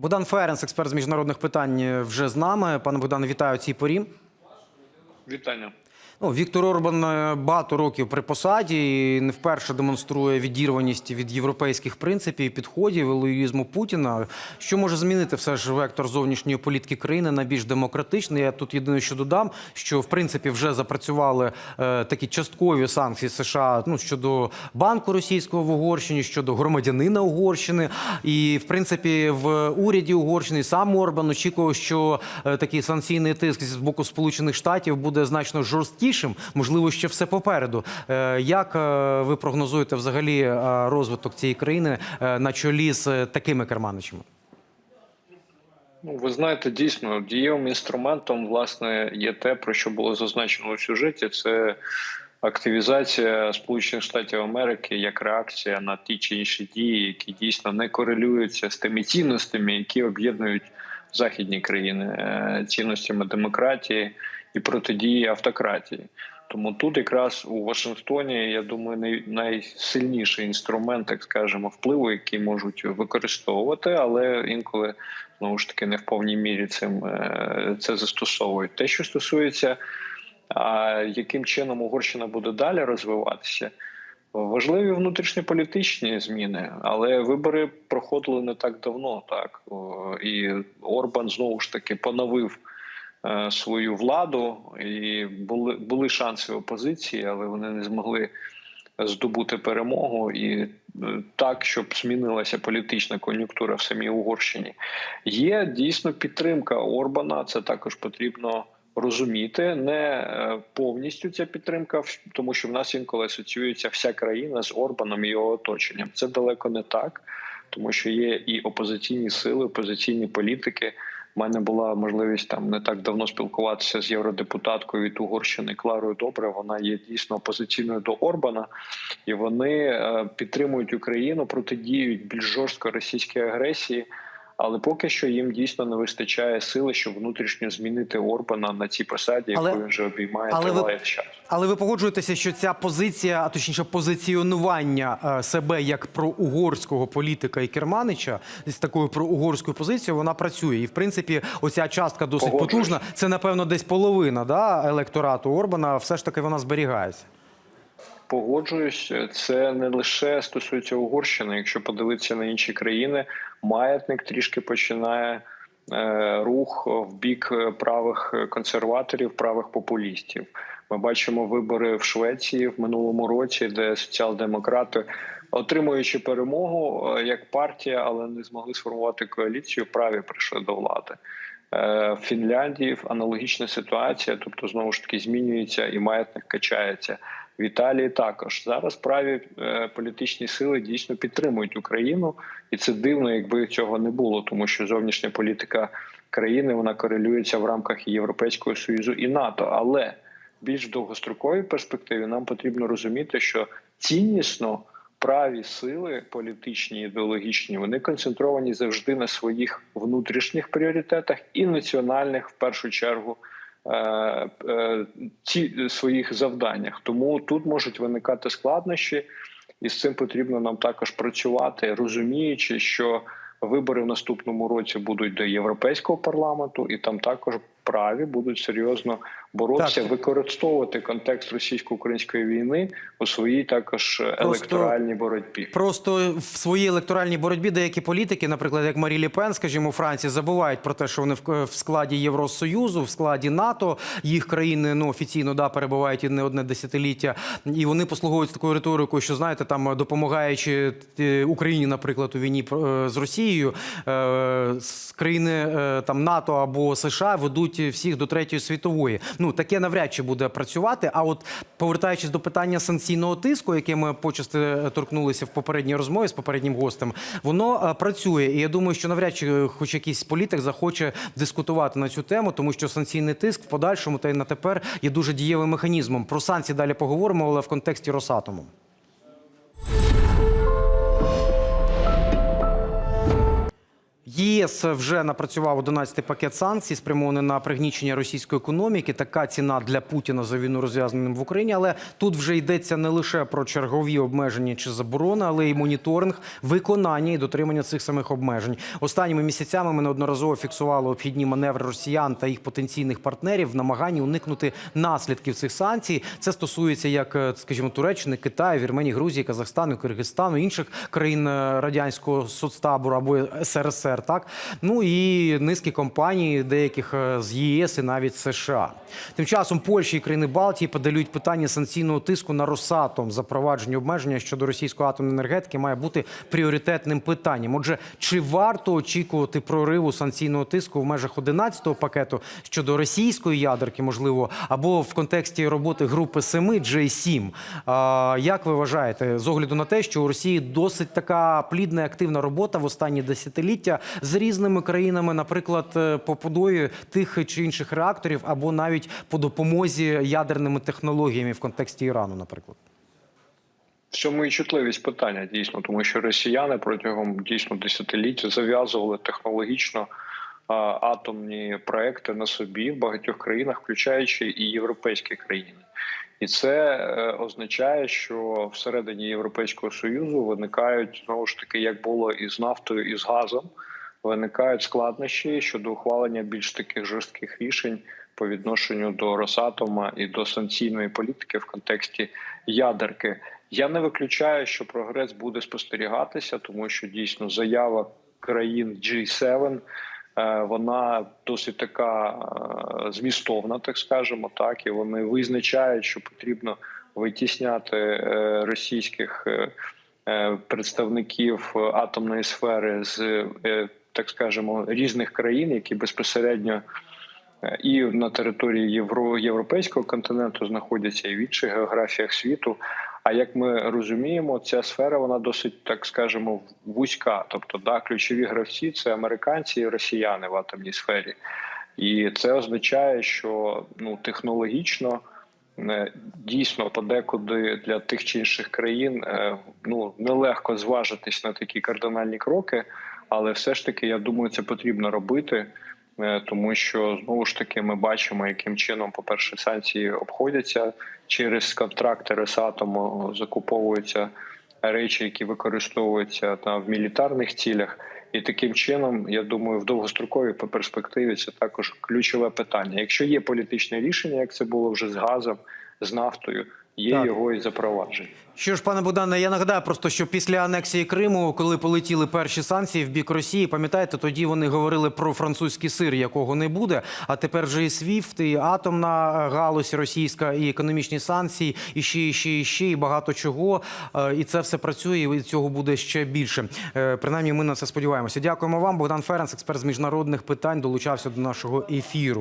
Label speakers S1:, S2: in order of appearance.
S1: Богдан Ференс, експерт з міжнародних питань, вже з нами. Пане Богдане, вітаю цій порі.
S2: Вітання.
S1: Ну, Віктор Орбан е, багато років при посаді і не вперше демонструє відірваність від європейських принципів і підходів і лоялізму Путіна. Що може змінити все ж вектор зовнішньої політики країни на більш демократичний? Я тут єдине, що додам, що в принципі вже запрацювали е, такі часткові санкції США ну, щодо банку російського в Угорщині, щодо громадянина Угорщини. І в принципі в уряді Угорщини сам Орбан очікував, що е, такий санкційний тиск з боку Сполучених Штатів буде значно жорсткішим. Можливо, ще все попереду. Е, Як е, ви прогнозуєте взагалі е, розвиток цієї країни на чолі з такими керманичами?
S2: Ну, ви знаєте, дійсно дієвим інструментом власне є те, про що було зазначено у сюжеті. Це активізація Сполучених Штатів Америки як реакція на ті чи інші дії, які дійсно не корелюються з тими цінностями, які об'єднують західні країни цінностями демократії і протидії автократії. Тому тут якраз у Вашингтоні, я думаю, най- найсильніший інструмент, так скажемо, впливу, який можуть використовувати, але інколи знову ж таки не в повній мірі цим е, це застосовують. Те, що стосується, а яким чином Угорщина буде далі розвиватися. Важливі внутрішньополітичні зміни, але вибори проходили не так давно. Так і Орбан знову ж таки поновив свою владу, і були були шанси опозиції, але вони не змогли здобути перемогу і е, так, щоб змінилася політична кон'юнктура в самій Угорщині. Є дійсно підтримка Орбана. Це також потрібно розуміти. Не е, повністю ця підтримка, тому що в нас інколи асоціюється вся країна з Орбаном і його оточенням. Це далеко не так, тому що є і опозиційні сили, опозиційні політики. У мене була можливість там не так давно спілкуватися з євродепутаткою від Угорщини Кларою Добре. Вона є дійсно опозиційною до Орбана, і вони е, підтримують Україну, протидіють більш жорстко російській агресії. Але поки що їм дійсно не вистачає сили, щоб внутрішньо змінити Орбана на цій посаді, яку він вже обіймає
S1: але ви-
S2: час.
S1: Але ви погоджуєтеся, що ця позиція, а точніше, позиціонування е, себе як проугорського політика і керманича з такою проугорською позицією, вона працює. І в принципі, оця частка досить потужна. Це напевно десь половина да, електорату Орбана. Все ж таки вона зберігається.
S2: Погоджуюсь, це не лише стосується Угорщини. Якщо подивитися на інші країни, маятник трішки починає е, рух в бік правих консерваторів, правих популістів. Ми бачимо вибори в Швеції в минулому році, де соціал-демократи, отримуючи перемогу е, як партія, але не змогли сформувати коаліцію, праві прийшли до влади. Е, В Фінляндії аналогічна ситуація, тобто знову ж таки змінюється і маятник качається. В Італії також зараз праві е, політичні сили дійсно підтримують Україну, і це дивно, якби цього не було, тому що зовнішня політика країни вона корелюється в рамках Європейського союзу і НАТО. Але більш в довгостроковій перспективі нам потрібно розуміти, що ціннісно праві сили політичні ідеологічні вони концентровані завжди на своїх внутрішніх пріоритетах і національних в першу чергу. Е, е, Ці своїх завданнях. Тому тут можуть виникати складнощі, і з цим потрібно нам також працювати, розуміючи, що вибори в наступному році будуть до європейського парламенту, і там також праві будуть серйозно боротися,
S1: Так.
S2: використовувати контекст російсько-української війни у своїй також електоральній боротьбі.
S1: Просто в своїй електоральній боротьбі деякі політики, наприклад, як Марі Лі Пен, скажімо, у Франції, забувають про те, що вони в, складі Євросоюзу, в складі НАТО. Їх країни ну офіційно да перебувають і не одне десятиліття, і вони послуговуються такою риторикою, що знаєте, там допомагаючи е, Україні, наприклад, у війні е, з Росією, е, з країни там НАТО або США ведуть всіх до третьої світової. Ну таке навряд чи буде працювати. А от повертаючись до питання санкційного тиску, яке ми почасти е, торкнулися в попередній розмові з попереднім гостем, воно е, працює. І я думаю, що навряд чи е, хоч якийсь політик захоче дискутувати на цю тему, тому що санкційний тиск в подальшому та й на тепер є дуже дієвим механізмом. Про санкції далі поговоримо, але в контексті Росатому. ЄС вже напрацював 11 пакет санкцій, спрямований на пригнічення російської економіки. Така ціна для Путіна за війну розв'язаним в Україні. Але тут вже йдеться не лише про чергові обмеження чи заборони, але й моніторинг виконання і дотримання цих самих обмежень. Останніми місяцями ми неодноразово фіксували обхідні маневри росіян та їх потенційних партнерів в намаганні уникнути наслідків цих санкцій. Це стосується як, е, скажімо, Туреччини, Китаю, Вірменії, Грузії, Казахстану, Киргизстану, інших країн е, радянського соцтабору або СРСР. Так ну і низки компаній, деяких е, з ЄС і навіть США. Тим часом Польща і країни Балтії подалюють питання санкційного тиску на Росатом. Запровадження обмеження щодо російської атомної енергетики має бути пріоритетним питанням. Отже, чи варто очікувати прориву санкційного тиску в межах 11-го пакету щодо російської ядерки, можливо, або в контексті роботи групи 7 J7? А, як ви вважаєте, з огляду на те, що у Росії досить така плідна і активна робота в останні десятиліття з різними країнами, наприклад, е, по подою тих чи інших реакторів, або навіть по допомозі ядерними технологіями в контексті Ірану, наприклад?
S2: В цьому і чутливість питання дійсно, тому що росіяни протягом дійсно десятиліть зав'язували технологічно а, атомні проекти на собі в багатьох країнах, включаючи і європейські країни. І це е, означає, що всередині Європейського союзу виникають знову ж таки, як було і з нафтою, і з газом, виникають складнощі щодо ухвалення більш таких жорстких рішень по відношенню до Росатома і до санкційної політики в контексті ядерки. Я не виключаю, що прогрес буде спостерігатися, тому що дійсно заява країн G7, е, вона досить така е, змістовна, так скажемо, так і вони визначають, що потрібно витісняти е, російських представників атомної сфери з так скажемо різних країн, які безпосередньо е, і на території Євро, європейського континенту знаходяться, і в інших географіях світу. А як ми розуміємо, ця сфера вона досить, так скажемо, вузька. Тобто, да, ключові гравці це американці і росіяни в атомній сфері, і це означає, що ну технологічно. е, Дійсно, подекуди для тих чи інших країн е, ну нелегко зважитись на такі кардинальні кроки, але все ж таки, я думаю, це потрібно робити, е, тому що знову ж таки ми бачимо, яким чином, по перше, санкції обходяться через контракти Росатому, закуповуються речі, які використовуються там в мілітарних цілях. І таким чином, я думаю, в довгостроковій перспективі це також ключове питання. Якщо є політичне рішення, як це було вже з газом, з нафтою, є
S1: Так.
S2: його і запровадження.
S1: Що ж, пане Богдане, я нагадаю просто, що після анексії Криму, коли полетіли перші санкції в бік Росії, пам'ятаєте, тоді вони говорили про французький сир, якого не буде. А тепер вже і СВІФТ, і атомна галузь російська, і економічні санкції, і ще, і ще, і ще, і багато чого. Е, І це все працює, і цього буде ще більше. Е, Принаймні, ми на це сподіваємося. Дякуємо вам. Богдан Ференц, експерт з міжнародних питань, долучався до нашого ефіру.